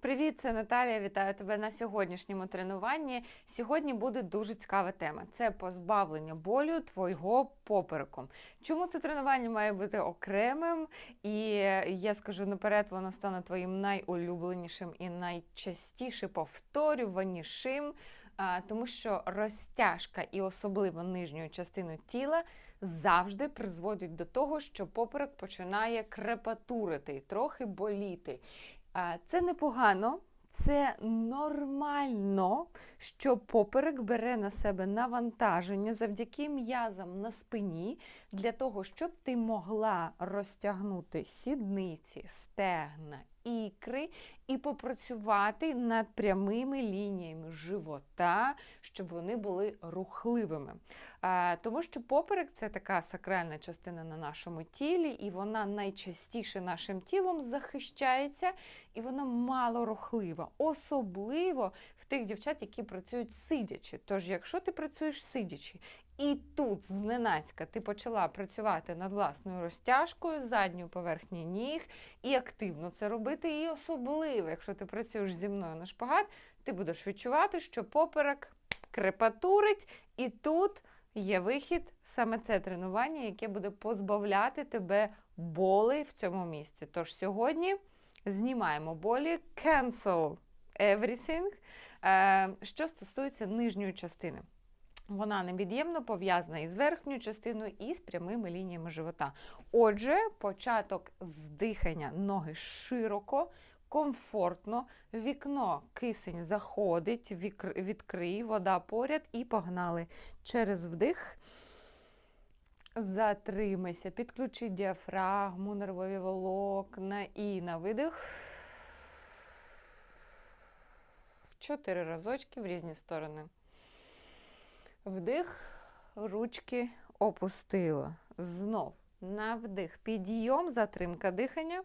Привіт, це Наталія. Вітаю тебе на сьогоднішньому тренуванні. Сьогодні буде дуже цікава тема: це позбавлення болю твого попереку. Чому це тренування має бути окремим? І я скажу наперед, воно стане твоїм найулюбленішим і найчастіше повторюванішим, тому що розтяжка і особливо нижньою частину тіла завжди призводять до того, що поперек починає крепатурити трохи боліти. Це непогано, це нормально, що поперек бере на себе навантаження завдяки м'язам на спині для того, щоб ти могла розтягнути сідниці, стегна, ікри і попрацювати над прямими лініями живота, щоб вони були рухливими. Тому що поперек це така сакральна частина на нашому тілі, і вона найчастіше нашим тілом захищається, і вона мало рухлива, особливо в тих дівчат, які працюють сидячи. Тож, якщо ти працюєш сидячи, і тут зненацька ти почала працювати над власною розтяжкою, задньою поверхні ніг, і активно це робити, і особливо, якщо ти працюєш зі мною на шпагат, ти будеш відчувати, що поперек крепатурить, і тут є вихід, саме це тренування, яке буде позбавляти тебе болей в цьому місці. Тож сьогодні знімаємо болі, cancel everything, е, що стосується нижньої частини. Вона невід'ємно пов'язана із верхньою частиною і з прямими лініями живота. Отже, початок з дихання ноги широко, комфортно, вікно кисень заходить, відкрий, вода поряд і погнали. Через вдих. Затримайся, підключи діафрагму, нервові волокна і на видих. Чотири разочки в різні сторони. Вдих, ручки опустила. Знов на вдих. Підйом, затримка дихання.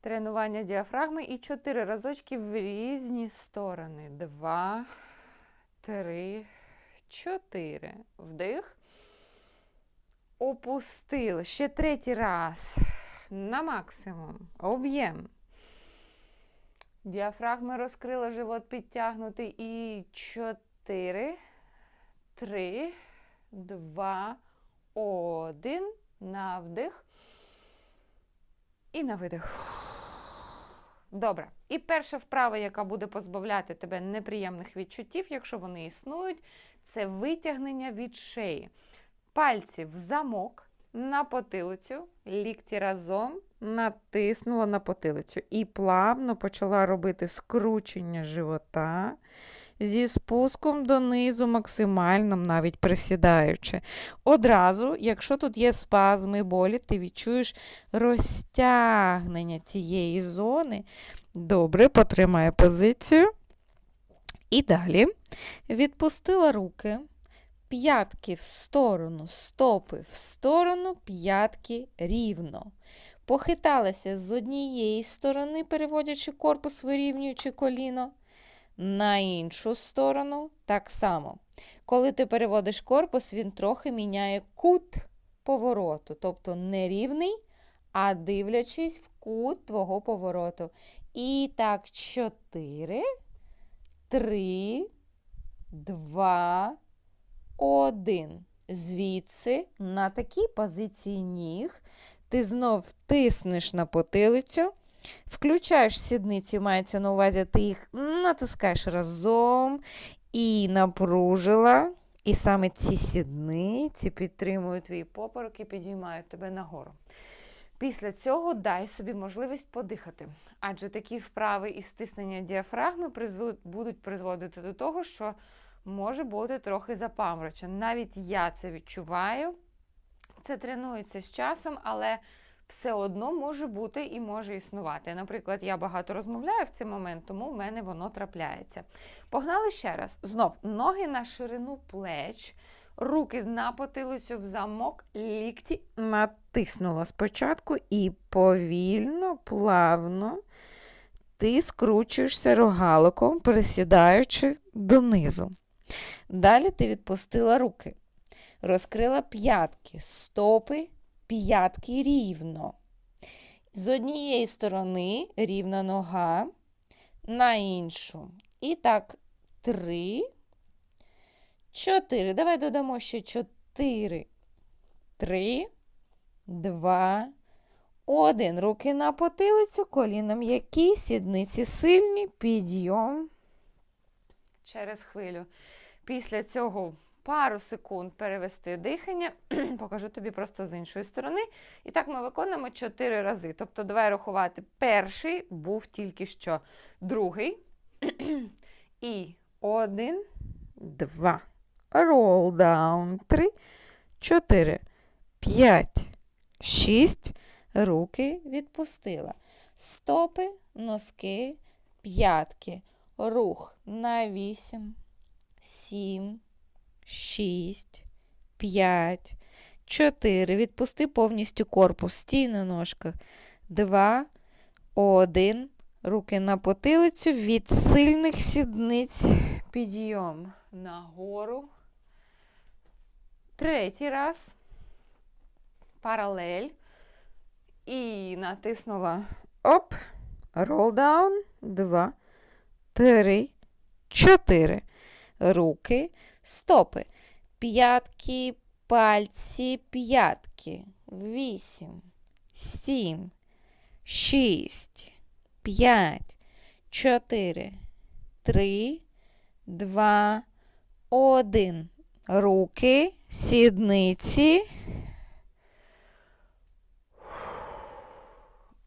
Тренування діафрагми і чотири разочки в різні сторони. Два, три, чотири. Вдих. Опустили. Ще третій раз. На максимум. Об'єм. Діафрагми розкрила, живот підтягнутий. І чотири, три, два, один. На вдих. І на видих. Добре. І перша вправа, яка буде позбавляти тебе неприємних відчуттів, якщо вони існують, це витягнення від шиї. Пальці в замок на потилицю, лікті разом натиснула на потилицю і плавно почала робити скручення живота зі спуском донизу, максимально навіть присідаючи. Одразу, якщо тут є спазми, болі, ти відчуєш розтягнення цієї зони. Добре, потримає позицію. І далі відпустила руки. П'ятки в сторону, стопи в сторону, п'ятки рівно. Похиталася з однієї сторони, переводячи корпус, вирівнюючи коліно. На іншу сторону так само. Коли ти переводиш корпус, він трохи міняє кут повороту, тобто не рівний, а дивлячись в кут твого повороту. І так, 4, 3, 2, 1. Звідси на такій позиції ніг ти знов тиснеш на потилицю. Включаєш сідниці, мається на увазі, ти їх натискаєш разом і напружила. І саме ці сідниці підтримують твій поперек і підіймають тебе нагору. Після цього дай собі можливість подихати, адже такі вправи і стиснення діафрагми будуть призводити до того, що може бути трохи запаморочен. Навіть я це відчуваю. Це тренується з часом, але все одно може бути і може існувати. Наприклад, я багато розмовляю в цей момент, тому в мене воно трапляється. Погнали ще раз. Знов ноги на ширину плеч, руки на потилицю в замок, лікті натиснула спочатку і повільно, плавно ти скручуєшся рогаликом, присідаючи донизу. Далі ти відпустила руки, розкрила п'ятки, стопи, п'ятки рівно. З однієї сторони рівна нога, на іншу. І так, три, чотири. Давай додамо ще чотири. Три, два, один. Руки на потилицю, коліна м'які, сідниці сильні, підйом. через хвилю. Після цього пару секунд перевести дихання, покажу тобі просто з іншої сторони. І так ми виконуємо 4 рази. Тобто, давай рахувати. Перший був тільки що, другий. І один, Два. Roll down. Три, чотири, п'ять, шість. Руки відпустила. Стопи, носки, п'ятки. Рух на вісім, сім, шість, п'ять, чотири. Відпусти повністю корпус. Стій на ножках. Два, один. Руки на потилицю від сильних сідниць. підйом нагору. Третій раз. Паралель. І натиснула Оп. Roll down. Два, три, чотири. Руки, стопи. П'ятки, пальці, п'ятки. Вісім, сім, шість, п'ять, чотири, три, два, один. Руки, сідниці.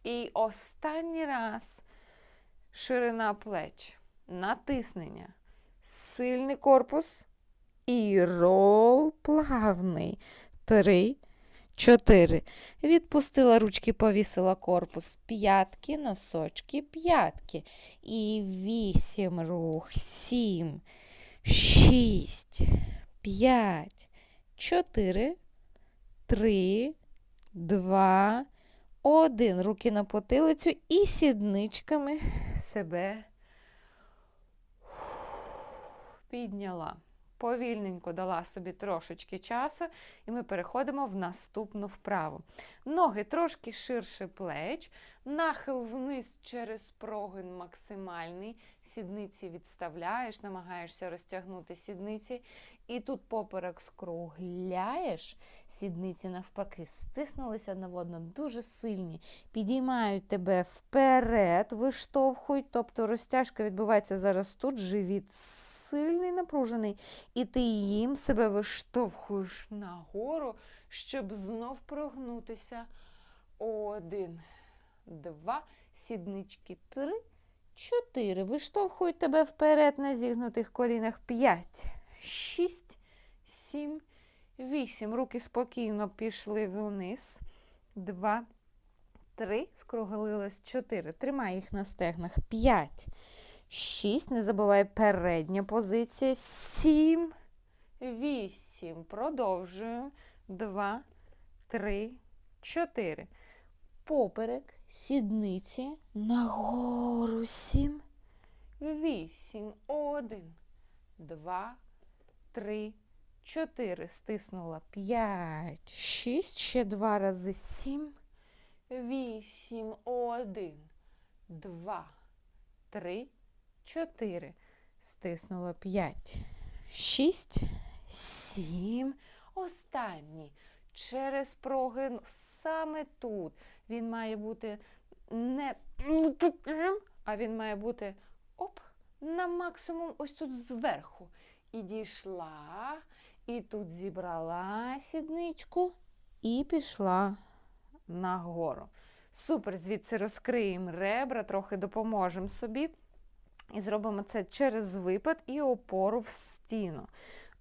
І останній раз. Ширина плеч, натиснення, Сильний корпус і рол плавний. Три, чотири. Відпустила ручки, повісила корпус. П'ятки, носочки, п'ятки. І вісім рух. Сім, шість, п'ять, чотири, три, два, один. Руки на потилицю і сідничками себе. підняла. Повільненько дала собі трошечки часу, і ми переходимо в наступну вправу. Ноги трошки ширше плеч, нахил вниз через прогин максимальний. Сідниці відставляєш, намагаєшся розтягнути сідниці. І тут поперек скругляєш, сідниці навпаки стиснулися наводно, дуже сильні. Підіймають тебе вперед, виштовхують, тобто розтяжка відбувається зараз тут, живіт сильний, напружений, і ти їм себе виштовхуєш нагору, щоб знов прогнутися. Один, два, сіднички, три, чотири. Виштовхують тебе вперед на зігнутих колінах. П'ять, шість, сім, вісім. Руки спокійно пішли вниз. Два, три. Скруглилось. Чотири. Тримай їх на стегнах. П'ять. Шість. Не забувай передня позиція. Сім. Вісім. Продовжуємо. Два, три, чотири. Поперек, сідниці, нагору. Сім. Вісім. Один. Два, три, чотири. Стиснула. П'ять. Шість. Ще два рази. Сім. Вісім. Один. Два. Три. Чотири. Стиснула. П'ять. Шість. Сім. Останній. Через прогин саме тут. Він має бути не таким, а він має бути оп, на максимум ось тут зверху. І дійшла, і тут зібрала сідничку і пішла нагору. Супер, звідси розкриємо ребра, трохи допоможемо собі. І зробимо це через випад і опору в стіну.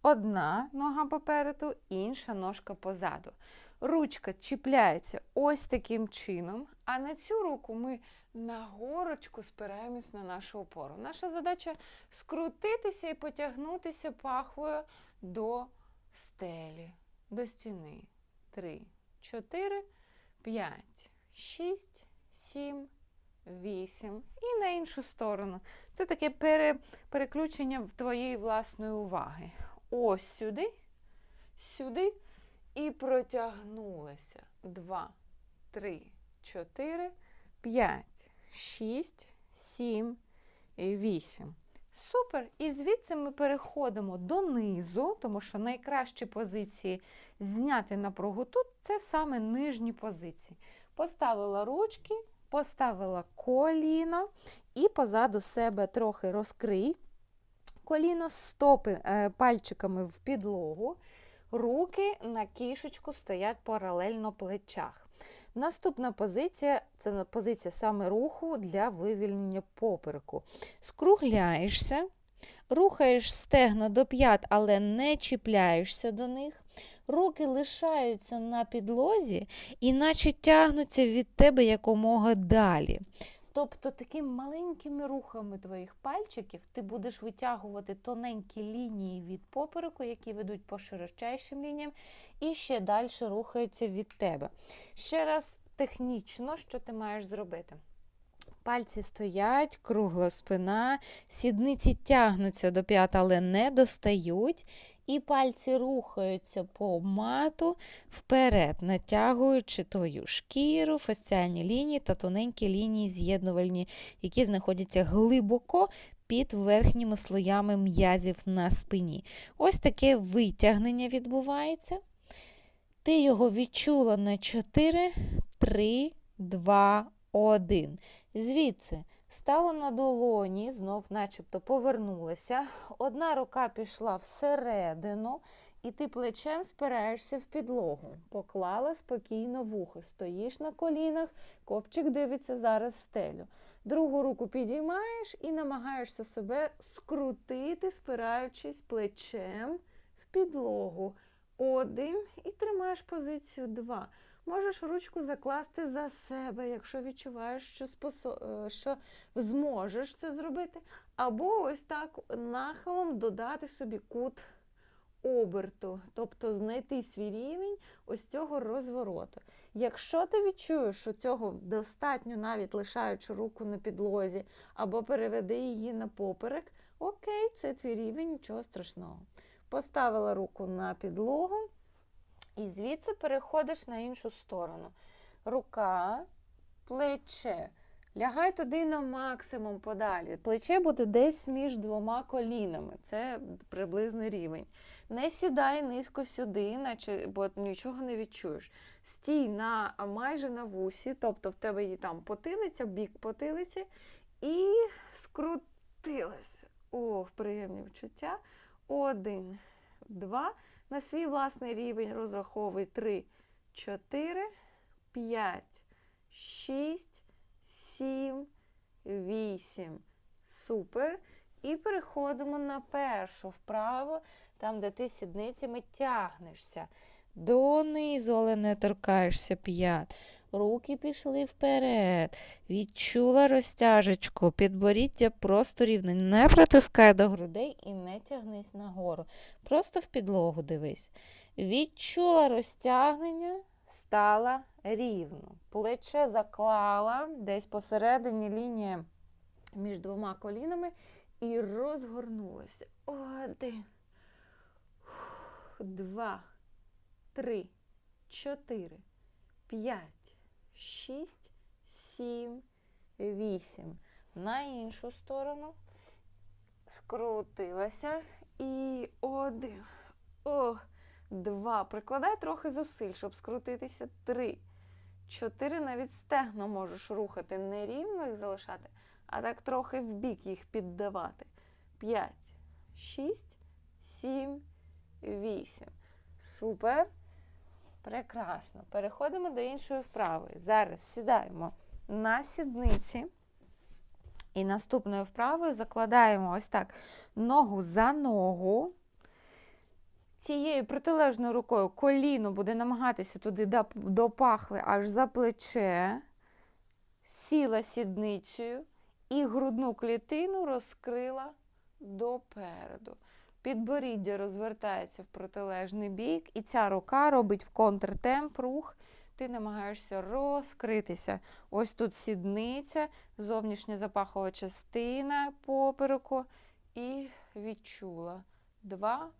Одна нога попереду, інша ножка позаду. Ручка чіпляється ось таким чином, а на цю руку ми на горочку спираємось на нашу опору. Наша задача скрутитися і потягнутися пахвою до стелі, до стіни. Три, чотири, п'ять, шість, сім, вісім. І на іншу сторону. Це таке пере, переключення твоєї власної уваги. Ось сюди, сюди і протягнулися. Два, три, чотири, п'ять, шість, сім, вісім. Супер. І звідси ми переходимо донизу, тому що найкращі позиції зняти напругу тут це саме нижні позиції. Поставила ручки, поставила коліно і позаду себе трохи розкрий. Коліно стопи е, пальчиками в підлогу. Руки на кішечку стоять паралельно плечах. Наступна позиція це позиція саме руху для вивільнення попереку. Скругляєшся, рухаєш стегна до п'ят, але не чіпляєшся до них. Руки лишаються на підлозі і наче тягнуться від тебе якомога далі. Тобто такими маленькими рухами твоїх пальчиків ти будеш витягувати тоненькі лінії від попереку, які ведуть по широчайшим лініям, і ще далі рухаються від тебе. Ще раз технічно, що ти маєш зробити. Пальці стоять, кругла спина, сідниці тягнуться до п'ят, але не достають. І пальці рухаються по мату вперед, натягуючи твою шкіру, фасціальні лінії та тоненькі лінії з'єднувальні, які знаходяться глибоко під верхніми слоями м'язів на спині. Ось таке витягнення відбувається. Ти його відчула на 4, 3, 2, 1. Звідси стала на долоні, знов начебто повернулася. Одна рука пішла всередину, і ти плечем спираєшся в підлогу. Поклала спокійно вухо. Стоїш на колінах, копчик дивиться зараз стелю. Другу руку підіймаєш і намагаєшся себе скрутити, спираючись плечем в підлогу. Один і тримаєш позицію два. Можеш ручку закласти за себе, якщо відчуваєш, що, спосо... е, що зможеш це зробити. Або ось так нахилом додати собі кут оберту, тобто знайти свій рівень ось цього розвороту. Якщо ти відчуєш, що цього достатньо, навіть лишаючи руку на підлозі, або переведи її на поперек, окей, це твій рівень, нічого страшного. Поставила руку на підлогу. І звідси переходиш на іншу сторону. Рука, плече. Лягай туди на максимум подалі. Плече буде десь між двома колінами. Це приблизний рівень. Не сідай низько сюди, наче, бо нічого не відчуєш. Стій на, майже на вусі, тобто в тебе є там потилиця, бік потилиці, і скрутилась. Ох, приємні відчуття. Один, два. На свій власний рівень розраховуй 3, 4, 5, 6, 7, 8. Супер. І переходимо на першу вправу, там, де ти сідницями тягнешся. Донизу, але не торкаєшся п'ят. Руки пішли вперед. Відчула розтяжечку. Підборіддя просто рівне. Не притискай до грудей і не тягнись нагору. Просто в підлогу дивись. Відчула розтягнення, стала рівно. Плече заклала десь посередині лінії між двома колінами і розгорнулася. Один, два, три, чотири, п'ять, шість, сім, вісім. На іншу сторону скрутилася. І один. О, два. Прикладай трохи зусиль, щоб скрутитися. Три. Чотири. Навіть стегна можеш рухати. Не рівно їх залишати, а так трохи в бік їх піддавати. П'ять, шість, сім, вісім. Супер. Прекрасно. Переходимо до іншої вправи. Зараз сідаємо на сідниці. І наступною вправою закладаємо ось так ногу за ногу. Цією протилежною рукою коліно буде намагатися туди до- пахви аж за плече. Сіла сідницею і грудну клітину розкрила допереду. Підборіддя розвертається в протилежний бік, і ця рука робить в контртемп рух. Ти намагаєшся розкритися. Ось тут сідниця, зовнішня запахова частина попереку. І відчула. Два,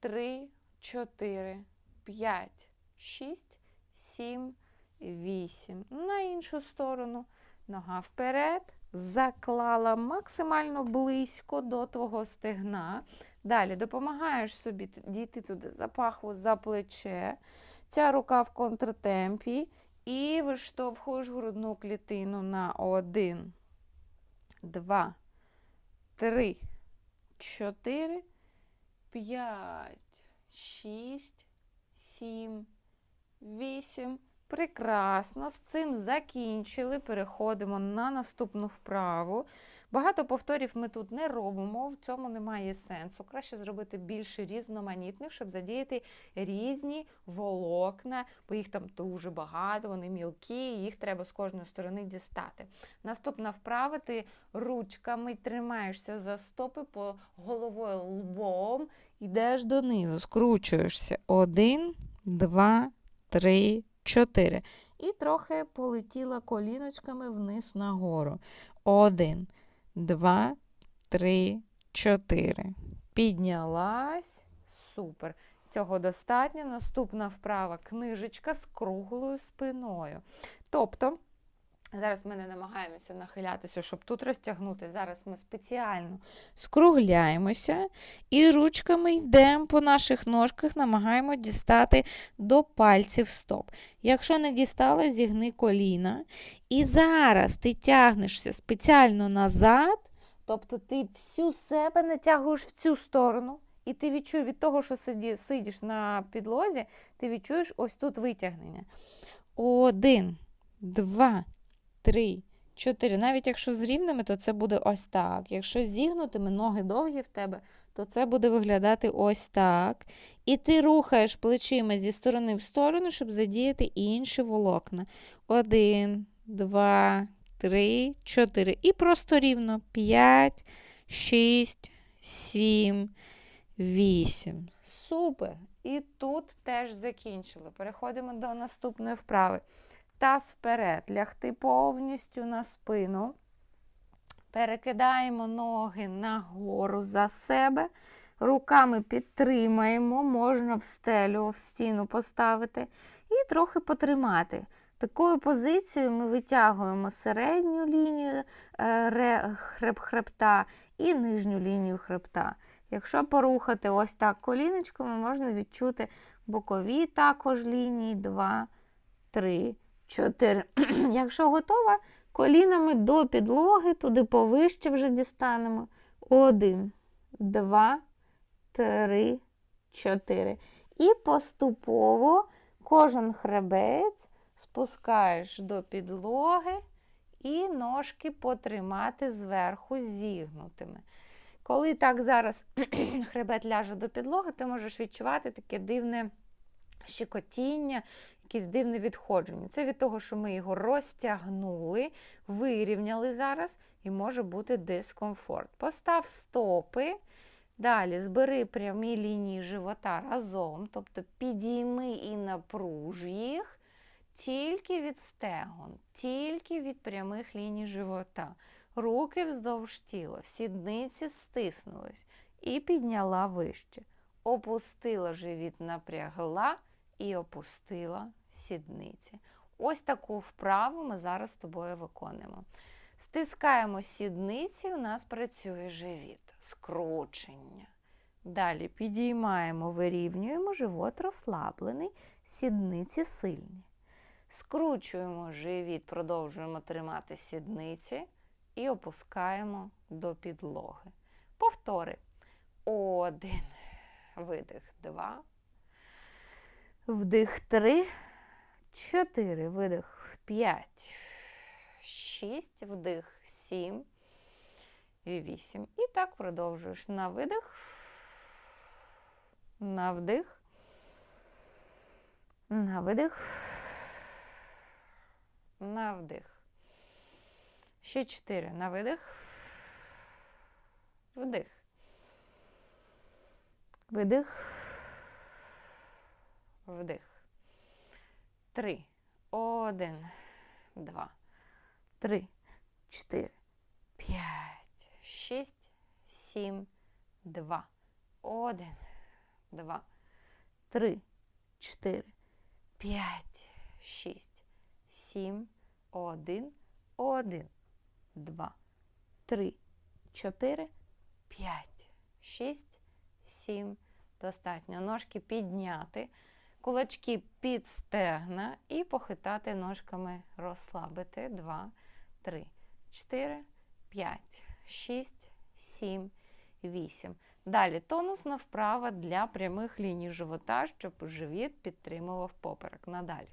три, чотири, п'ять, шість, сім, вісім. На іншу сторону. Нога вперед. Заклала максимально близько до твого стегна. Далі допомагаєш собі дійти туди за пахву, за плече. Ця рука в контртемпі. І виштовхуєш грудну клітину на один, два, три, чотири, п'ять, шість, сім, вісім. Прекрасно, з цим закінчили. Переходимо на наступну вправу. Багато повторів ми тут не робимо, в цьому немає сенсу. Краще зробити більше різноманітних, щоб задіяти різні волокна, бо їх там дуже багато, вони мілкі, їх треба з кожної сторони дістати. Наступна вправа, ти ручками тримаєшся за стопи по головою лбом, йдеш донизу, скручуєшся. Один, два, три, чотири. І трохи полетіла коліночками вниз нагору. Один, два, три, чотири. Піднялась. Супер. Цього достатньо. Наступна вправа книжечка з круглою спиною. Тобто, зараз ми не намагаємося нахилятися, щоб тут розтягнути. Зараз ми спеціально скругляємося і ручками йдемо по наших ножках, намагаємо дістати до пальців стоп. Якщо не дістала, зігни коліна. І зараз ти тягнешся спеціально назад, тобто ти всю себе натягуєш в цю сторону. І ти відчуєш від того, що сиді, сидиш на підлозі, ти відчуєш ось тут витягнення. Один, два, три, чотири. Навіть якщо з рівними, то це буде ось так. Якщо зігнутими, ноги довгі в тебе, то це буде виглядати ось так. І ти рухаєш плечима зі сторони в сторону, щоб задіяти інші волокна. Один, два, три, чотири. І просто рівно. П'ять, шість, сім, вісім. Супер. І тут теж закінчили. Переходимо до наступної вправи. Таз вперед, лягти повністю на спину. Перекидаємо ноги нагору за себе. Руками підтримаємо, можна в стелю, в стіну поставити і трохи потримати. Такою позицією ми витягуємо середню лінію е, хреб, хребта і нижню лінію хребта. Якщо порухати ось так коліночками, можна відчути бокові також лінії 2, 3, 4. Якщо готова, колінами до підлоги, туди повище вже дістанемо. 1, 2, 3, 4. І поступово кожен хребець спускаєш до підлоги і ножки потримати зверху зігнутими. Коли так зараз хребет ляже до підлоги, ти можеш відчувати таке дивне щекотіння, якесь дивне відходження. Це від того, що ми його розтягнули, вирівняли зараз, і може бути дискомфорт. Постав стопи. Далі збери прямі лінії живота разом, тобто підійми і напруж їх тільки від стегон, тільки від прямих ліній живота. Руки вздовж тіла, сідниці стиснулись і підняла вище. Опустила живіт, напрягла і опустила сідниці. Ось таку вправу ми зараз з тобою виконуємо. Стискаємо сідниці, у нас працює живіт, скручення. Далі підіймаємо, вирівнюємо, живот розслаблений, сідниці сильні. Скручуємо живіт, продовжуємо тримати сідниці і опускаємо до підлоги. Повтори. Один. Видих. Два. Вдих три. Чотири. Видих. П'ять. Шість. Вдих. Сім. І вісім. І так продовжуєш. На видих. На вдих. На видих. На вдих. Ще чотири. На видих. Вдих. Видих. Вдих. Три. Один. Два. Три. Чотири. П'ять. Шість. Сім. Два. Один. Два. Три. Чотири. П'ять. Шість. сім, один, один, два, три, чотири, п'ять, шість, сім. Достатньо. Ножки підняти, кулачки під стегна і похитати ножками, розслабити. Два, три, чотири, п'ять, шість, сім, вісім. Далі тонусна вправа для прямих ліній живота, щоб живіт підтримував поперек. Надалі.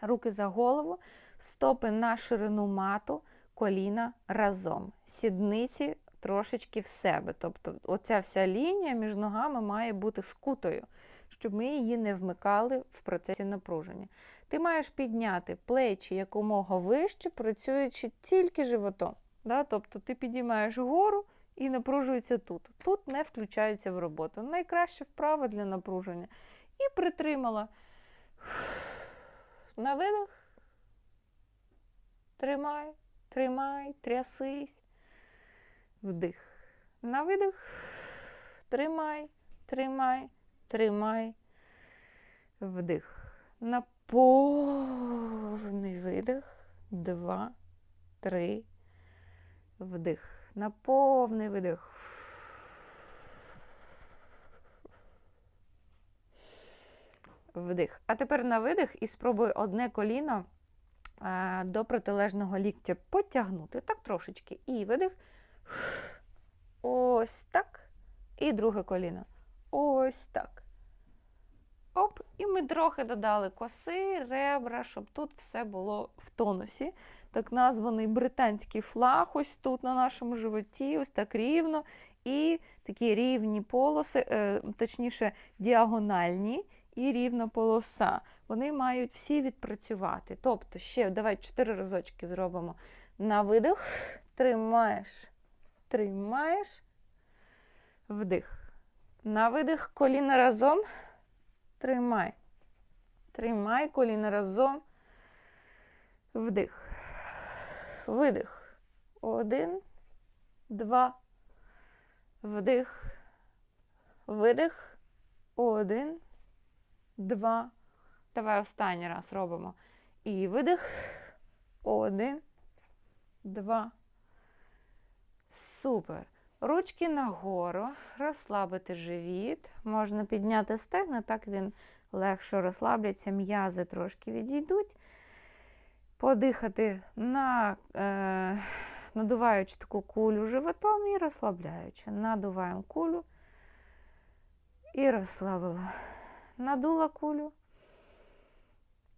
Руки за голову, стопи на ширину мату, коліна разом. Сідниці трошечки в себе. Тобто оця вся лінія між ногами має бути скутою, щоб ми її не вмикали в процесі напруження. Ти маєш підняти плечі якомога вище, працюючи тільки животом. Да? Тобто ти підіймаєш гору і напружується тут. Тут не включається в роботу. Найкраща вправа для напруження. І притримала. На видих. Тримай, тримай, трясись. Вдих. На видих. Тримай, тримай, тримай. Вдих. На повний видих. Два, три. Вдих. На повний видих. Вдих. А тепер на видих і спробуй одне коліно а, до протилежного ліктя потягнути. Так трошечки. І видих. Ось так. І друге коліно. Ось так. Оп, і ми трохи додали коси, ребра, щоб тут все було в тонусі. Так названий британський флаг, ось тут на нашому животі, ось так рівно. І такі рівні полоси, е, точніше, діагональні і рівна полоса. Вони мають всі відпрацювати. Тобто, ще давай чотири разочки зробимо. На видих, тримаєш, тримаєш, вдих. На видих, коліна разом. Тримай. Тримай коліна разом. Вдих. Видих. Один, два. Вдих. Видих. Один, два. Давай останній раз робимо. І видих. Один, два. Супер. Ручки нагору, розслабити живіт. Можна підняти стегна, так він легше розслабляться, м'язи трошки відійдуть. Подихати на, е, надуваючи таку кулю животом і розслабляючи. Надуваємо кулю і розслабила. Надула кулю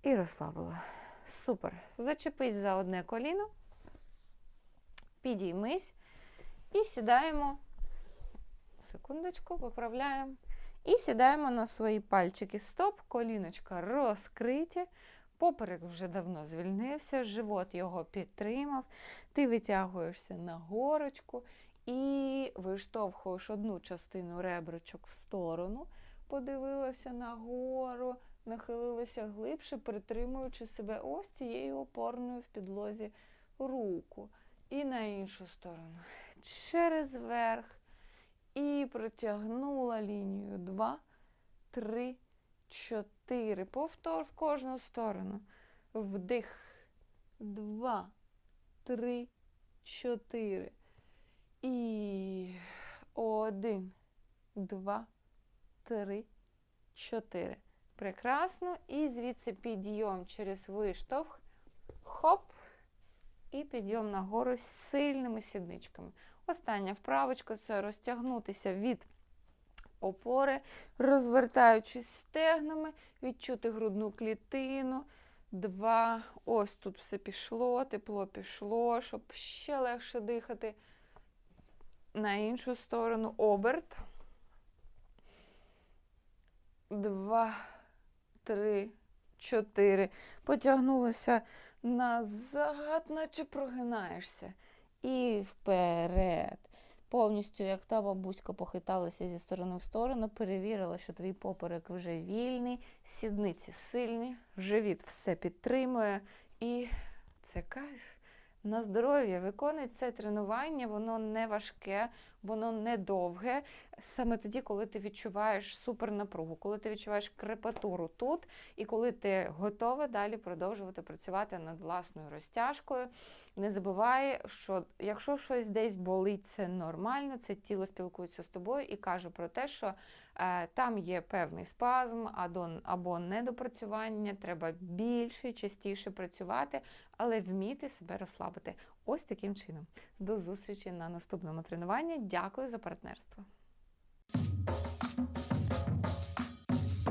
і розслабила. Супер. Зачепись за одне коліно, підіймись. І сідаємо, секундочку, виправляємо. І сідаємо на свої пальчики стоп, коліночка розкриті. Поперек вже давно звільнився, живот його підтримав. Ти витягуєшся на горочку і виштовхуєш одну частину реброчок в сторону, подивилася на гору, нахилилася глибше, притримуючи себе ось цією опорною в підлозі руку. І на іншу сторону через верх і протягнула лінію. Два, три, чотири. Повтор в кожну сторону. Вдих. Два, три, чотири. І один, два, три, чотири. Прекрасно. І звідси підйом через виштовх. Хоп. І підйом нагору з сильними сідничками. Остання вправочка це розтягнутися від опори, розвертаючись стегнами, відчути грудну клітину. Два. Ось тут все пішло, тепло пішло, щоб ще легше дихати. На іншу сторону оберт. Два, три, чотири. Потягнулося назад, наче прогинаєшся. І вперед. Повністю, як та бабуська похиталася зі сторони в сторону, перевірила, що твій поперек вже вільний, сідниці сильні, живіт все підтримує. І це кайф. На здоров'я. Виконуй це тренування, воно не важке, воно не довге. Саме тоді, коли ти відчуваєш супернапругу, коли ти відчуваєш крепатуру тут, і коли ти готова далі продовжувати працювати над власною розтяжкою. Не забувай, що якщо щось десь болить, це нормально, це тіло спілкується з тобою і каже про те, що е, там є певний спазм або, недопрацювання, треба більше, частіше працювати, але вміти себе розслабити. Ось таким чином. До зустрічі на наступному тренуванні. Дякую за партнерство.